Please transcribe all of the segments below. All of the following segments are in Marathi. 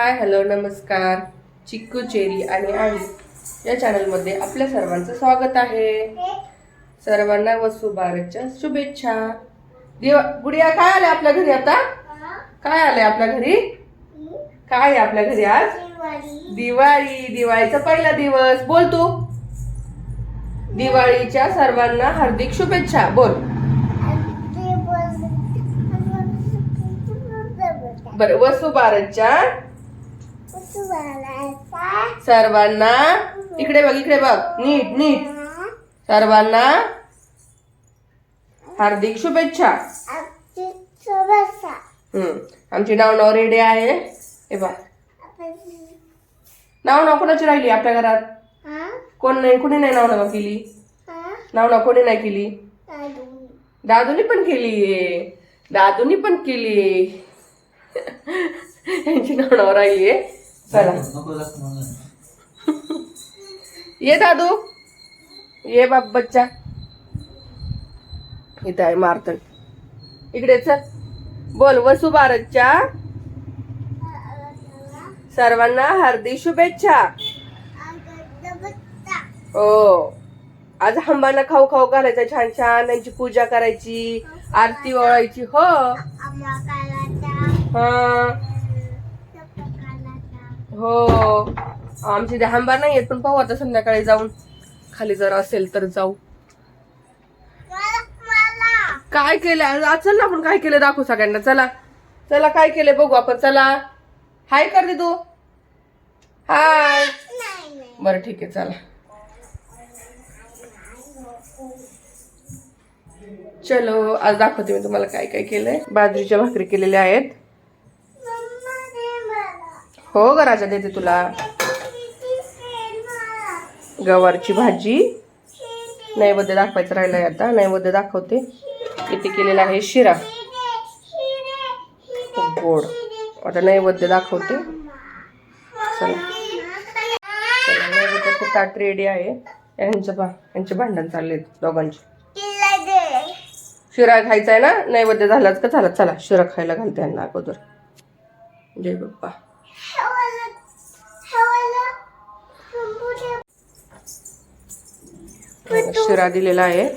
हाय हॅलो नमस्कार. चिक्कू चेरी आणि आई या चॅनलमध्ये आपल्या सर्वांचं स्वागत आहे. सर्वांना वसुबारच्या शुभेच्छा. दिवा गुडिया काय आले आपल्या घरी आता? काय आले आपल्या घरी? काय आहे आपल्या घरी आज? दिवाळी. दिवाळीचा पहिला दिवस. बोल तू. दिवाळीच्या सर्वांना हार्दिक शुभेच्छा. बोल. बरं वसुबारच्या सर्वांना इकडे बघ इकडे बघ. नीट नीट. सर्वांना हार्दिक शुभेच्छा. हम्म. आमची नाव नाव रेडी आहे. हे बघ. नाव नाव कोणाची राहिली आपल्या घरात? कोण नाही कोणी नाही नाव नाव केली? नाव नाव कोणी नाही केली? दादूनी पण केली. दादूनी पण केली. यांची नाव नाव राहिली. चला. ये दादू. ये बाप बच्चा. इथं आहे मारतन इकडे चल. बोल वसु भारतच्या सर्वांना हार्दिक शुभेच्छा. हो. आज हंबाना खाऊ खाऊ घालायचा छान छान त्यांची पूजा करायची आरती ओळायची हो. हा. हो. आमची दहा नाही येत पण पाहू आता संध्याकाळी जाऊन. खाली जर असेल तर जाऊ. काय केलं? आज चल ना आपण काय केलं दाखवू सगळ्यांना. चला. चला काय केलं बघू आपण. चला. हाय कर दे तू हाय बरं ठीक आहे चला. चलो आज दाखवते मी तुम्हाला काय काय केलंय. बाजरीच्या भाकरी केलेल्या आहेत. हो ग राजा देते तुला. गवारची भाजी. नैवेद्य दाखवायचं राहिलंय आता. नैवेद्य दाखवते. इथे केलेला आहे शिरा. खूप गोड. आता नैवेद्य दाखवते. चला. चला नैवेद्याचं ताट रेडी आहे. यांचं भा यांचे भांडण चालले दोघांचे. शिरा खायचा आहे ना? नैवेद्य झालाच का? झाला चला शिरा खायला घालते यांना अगोदर. जय बाप्पा. शिरा दिलेला आहे.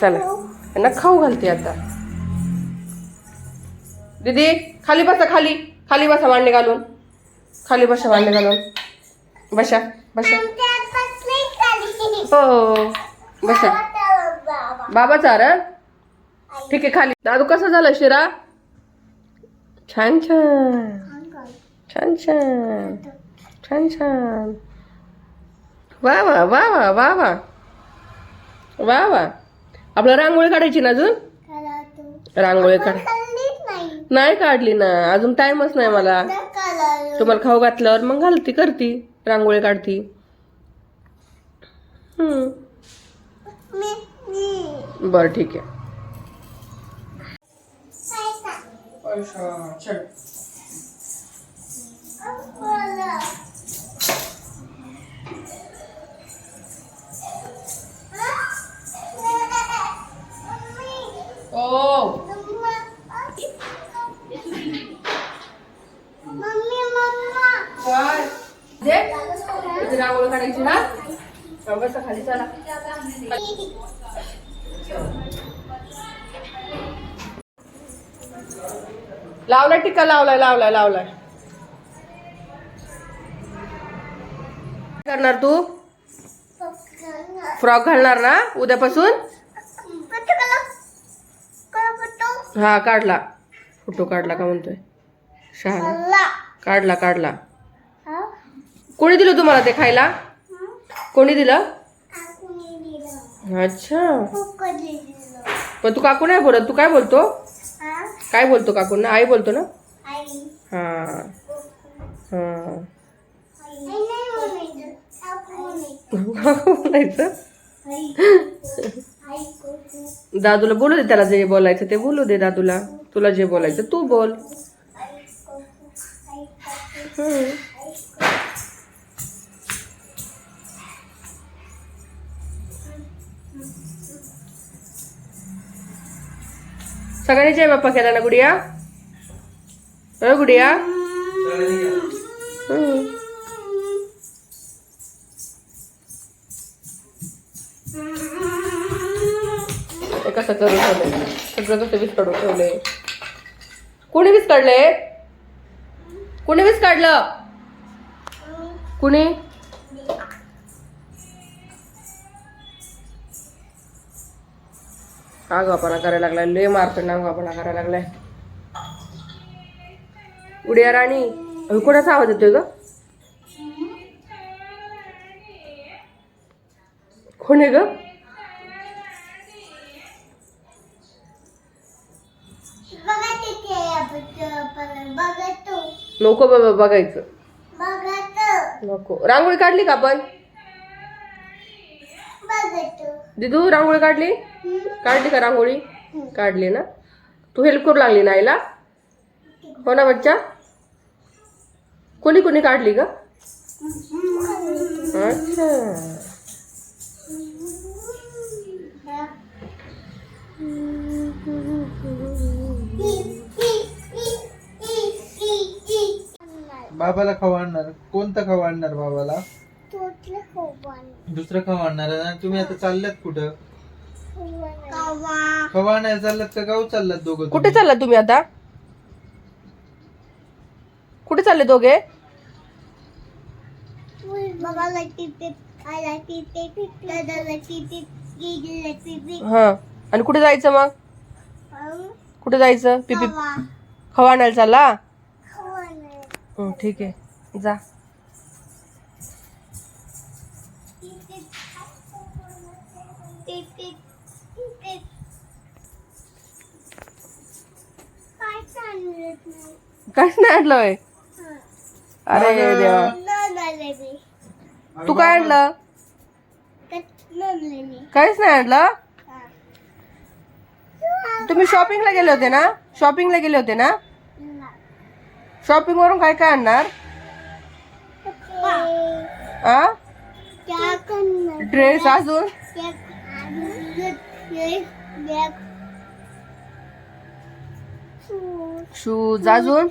चला. यांना खाऊ घालते आता. दीदी खाली बसा खाली. खाली बसा मांडणे घालून. खाली बसा मांडणे घालून. बसा बसा. हो. बसा. बाबा चार ठीक आहे खाली. दादू कसा झाला शिरा? छान छान. छान छान. छान छान. वा वा वा वा वा वा. वा वा. आपलं रांगोळी काढायची ना अजून? रांगोळी काढ नाही. काढली ना. अजून टाइमच नाही मला. तुम्हाला खाऊ घातल्यावर मग घालती करती. रांगोळी काढती. हम्म. बर ठीक आहे. टिका लावलाय लावलाय लावलाय. करणार तू? फ्रॉक घालणार ना उद्यापासून? हा काढला. फोटो काढला का म्हणतोय? शहा काढला. काढला कोणी दिलं तुम्हाला ते खायला? कोणी दिलं? अच्छा. पण तू काकू नाही बोलत तू काय बोलतो? काय बोलतो काकूंना आई बोलतो ना? हा. हा. बोलायचं? दादूला बोलू दे त्याला जे बोलायचं ते बोलू दे दादूला. तुला जे बोलायचं तू बोल. हम्म. सगळ्यांनी जय बाप्पा केला ना गुडिया? अ गुडिया? कसं करून ठेवलंय? सगळं कसं वीस काढून ठेवलंय? कुणी वीस काढले कुणी वीस काढलं कुणी? आगापणा करायला लागलाय लय मारतो आगापणा करायला लागलाय. उड्या राणी कोणाचा आवाज येतोय ग? कोण आहे ग? नको बाबा बघायचं. नको. रांगोळी काढली का आपण? दिदू रांगोळी काढली? काढली का रांगोळी? काढली ना. तू हेल्प करू लागली ना आईला? हो ना बच्चा? कोणी कोणी काढली का अच्छा. बाबाला खाऊ आणणार. कोणतं खाऊ आणणार बाबाला? दुसरं खाऊ आणणार. आणि तुम्ही आता चालल्यात कुठं? खाऊ आणायला चालल्यात का गाव चालल्यात दोघं कुठे चालला तुम्ही आता? कुठे चालले दोघे? हा. आणि कुठे जायचं मग? कुठे जायचं? पिपी खवा. आणायला चालला? हं, ठीक आहे. जा. नाही काहीच नाही आणलंय? अरे देवा. नवले मी तू काय आणलं? काहीच नाही आणलं? तुम्ही शॉपिंगला गेले होते ना? शॉपिंगला गेले होते ना? शॉपिंग वरून काय काय आणणार? आ? क्या करणार ड्रेस अजून शूज अजून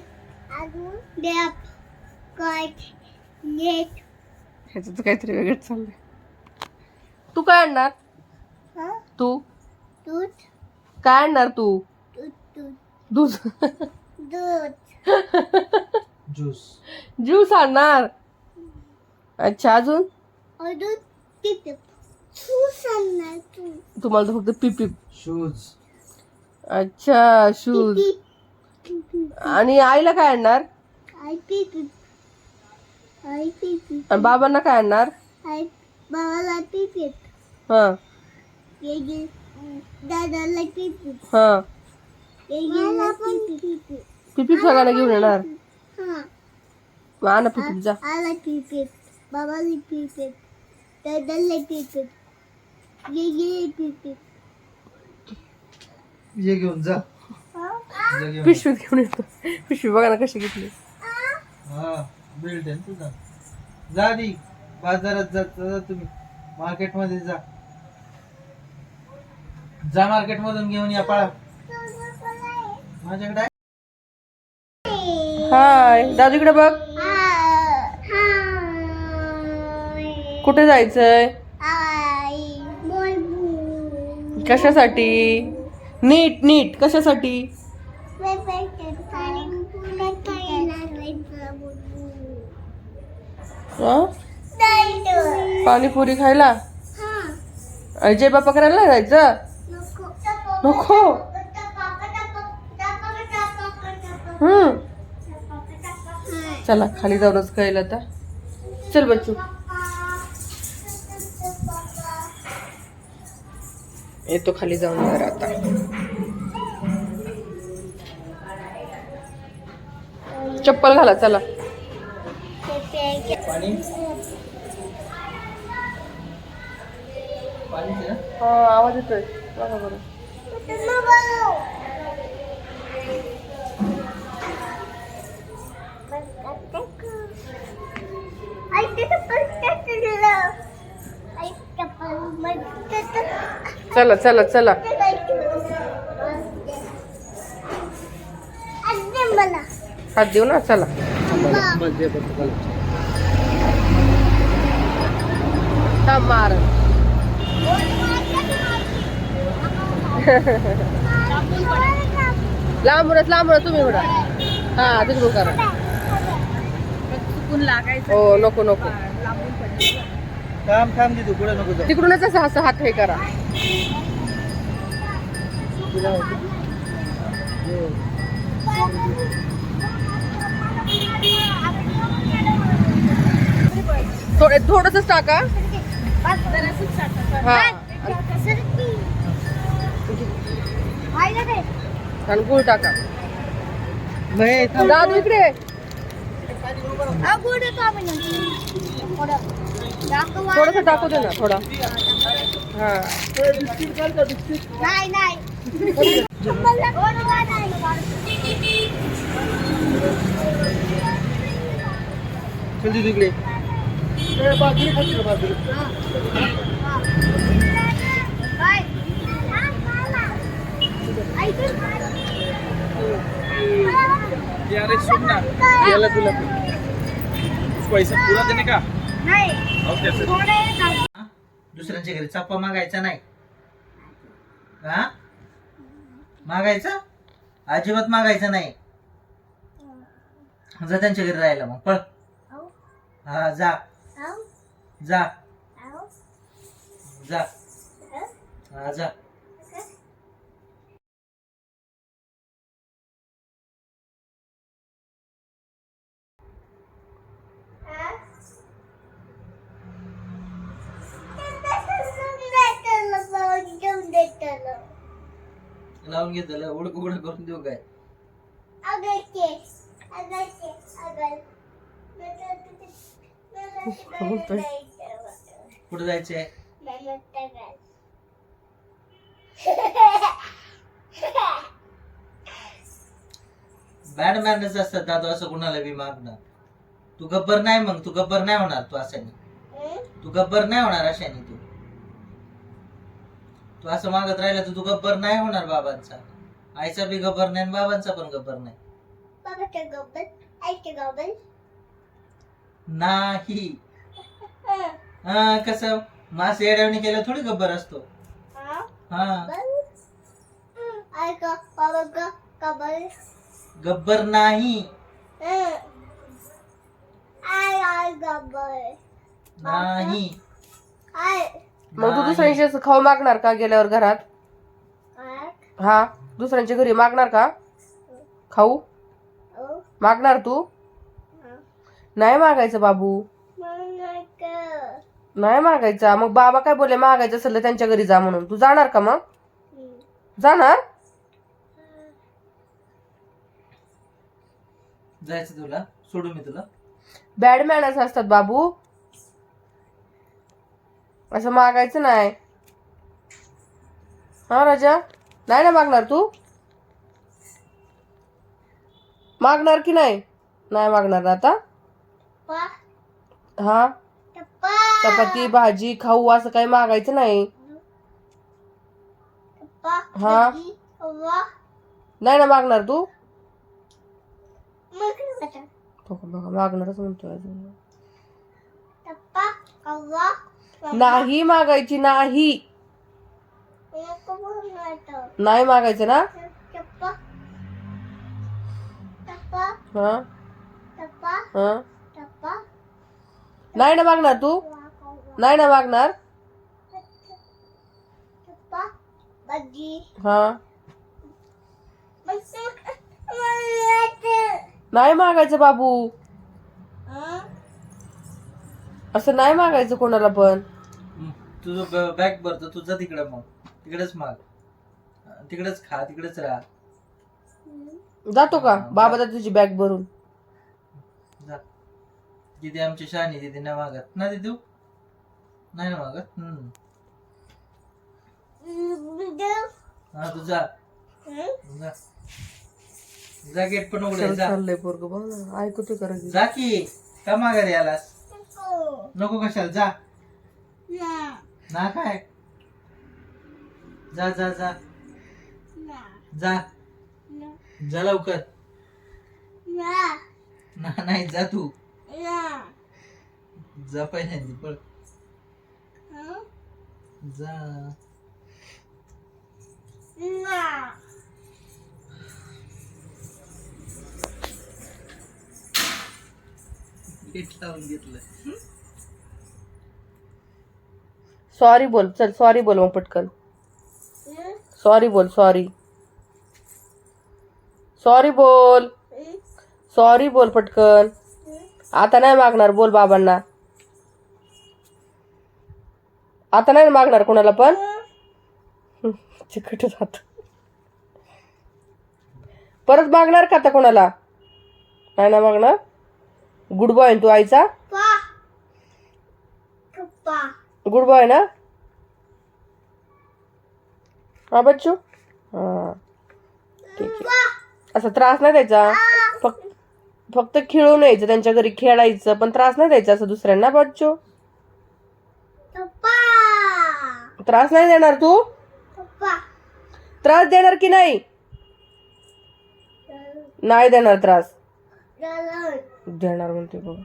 ह्याचं तर काहीतरी वेगळंच चाललंय. तू काय आणणार? तू? काय आणणार तू? दूध ज्यूस ज्यूस आणणार. अच्छा अजून? तुम्हाला तर फक्त पिपी शूज अच्छा शूज आणि आईला काय आणणार? आणि बाबांना काय आणणार? बाबाला पिपीत हा. दादाला पिपीत हा. पिपी सगळ्यांना घेऊन येणार? हा मग आणा पिपी जा आला पिपीत बाबाला पिपीत दादाला पिपीत ये घेऊन जा. पिशवीत घेऊन येतो. पिशवी बघा ना कशी घेतली. हा बिल्ड आहे तुझा. जा आधी बाजारात जा जा तुम्ही. मार्केटमध्ये जा. जा मार्केट मधून घेऊन या पळा. माझ्याकडे. हाय दादू इकडे बघ. कुठे जायचंय? कशासाठी? नीट नीट. कशासाठी? पाणीपुरी खायला? अजय बापा करायला जायचं? नको. हम्म. चला खाली जाऊनच खायला आता. चल बच्चू. येतो खाली जाऊन घर आता. चप्पल घाला चला. पाणी. हा आवाज येतोय. बघा बरं. चला चला चला. हात देऊ ना चला. बस. थांब मार लांबूनच लांबूनच तुम्ही म्हणा हा तिकडून करा. चुकून लागायचं. हो नको नको. लांबून पडलं. थांब थांब दे तू पुढे नको जाऊ. तिकडूनच असं असं हात हे करा? थोडे थोडस टाका. आणि गुळ टाका. दादू इकडे. थोडस टाकू दे ना थोडा. हा. नाही नाही. चल दे तिकडे अरे सुन ना याला तुला पैसा देणे का दुसऱ्यांच्या घरी चप्पा मागायचा नाही. हा? मागायचा? अजिबात मागायचा नाही. जा त्यांच्या घरी राहायला मग पळ. हा जा. जा जा हा जा लावून घेत झालं उडक उघड करून देऊ काय कुठं जायचंय? बॅड मॅनर्स असतात दादू असं कुणाला बी मागणार. तू गब्बर नाही मग तू गब्बर नाही होणार तू अशाने. तू गब्बर नाही होणार अशाने तू. तू असं मागत राहिला तर तू गब्बर नाही होणार बाबांचा. आईचा बी गब्बर नाही आणि बाबांचा पण गब्बर नाही. नाही. हा कसं? मास येड्यावणी केलं थोडी गब्बर असतो. हा? गब्बर नाही. नाही. मग तू दुसऱ्यांशी असं खाऊ मागणार का गेल्यावर घरात? हा दुसऱ्यांच्या घरी मागणार का? खाऊ? मागणार तू? नाही मागायचं बाबू. नाही मागायचा. मग बाबा काय बोलले मागायचं असेल तर त्यांच्या घरी जा म्हणून. तू जाणार का मग? जाणार? जायचं तुला. सोडू मी तुला. बॅड मॅनर्स असतात बाबू. असं मागायचं नाही. हा राजा? नाही ना मागणार तू? मागणार की नाही? नाही मागणार ना आता? हा? चपाती भाजी खाऊ असं काही मागायचं नाही. हा. नाही ना मागणार तू? बघा मागणारच म्हणतोय अजून. नाही मागायची नाही. नाही मागायचं ना? हा? हा? नाही ना मागणार तू? नाही ना मागणार? हा. नाही मागायचं बाबू. असं नाही मागायचं कोणाला पण. तुझं बॅग भरतो तुझं तिकडं मग. तिकडेच माग. तिकडेच खा तिकडेच राहा. जातो का? बाबा तुझी बॅग भरून. दिदी आमची शहाणी दिदी नाही मागत. ना दिदू? नाही ना मागत? हम्म. हा तू जा. जा. जा गेट पण जा. चाललंय पोरग बघ ना. ऐकू ते करायचं? जा की. का माघारी आलास? नको कशाला जा. ना काय? जा जा जा. जा. जा लवकर. ना- नाही जा तू. ना जा पहिल्यांदी पळ. जा. पीठ लावून घेतलं सॉरी बोल चल सॉरी बोल मग पटकन. सॉरी बोल सॉरी सॉरी बोल. सॉरी बोल पटकन. आता नाही मागणार बोल बाबांना. आता नाही मागणार कोणाला पण? चिकट जात. परत मागणार का आता कोणाला? नाही ना मागणार? गुड बॉय तू आईचा? गुड बॉय ना? हा बच्चू? हा. ठीक आहे. असा त्रास नाही फक्त फक्त खेळून यायचं त्यांच्या घरी खेळायचं पण त्रास नाही द्यायचा असं दुसऱ्यांना बच्चू? पप्पा! त्रास नाही देणार तू? पप्पा! त्रास देणार की नाही? नाही देणार त्रास. देणार. म्हणते बघ.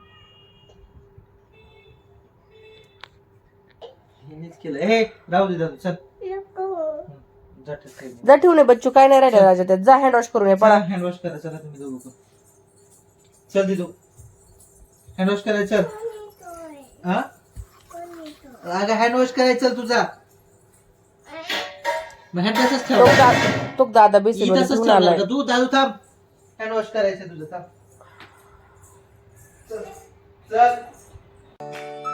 जा ठेवून बच्चू. काय नाही राहिलं राजा त्यात. जा हँड वॉश करून ये पळा. हँड वॉश करा चला तुम्ही दोघं पण. चल दिदू हँड वॉश करायचं चल. हा? अगं हँड वॉश करायचं चल तुझा. मग हँड तसंच तो ठेव. दा- तो दादा मध्ये तसंच का तू दादू थांब. हँड वॉश करायचं तुझं. थांब. चल. चल.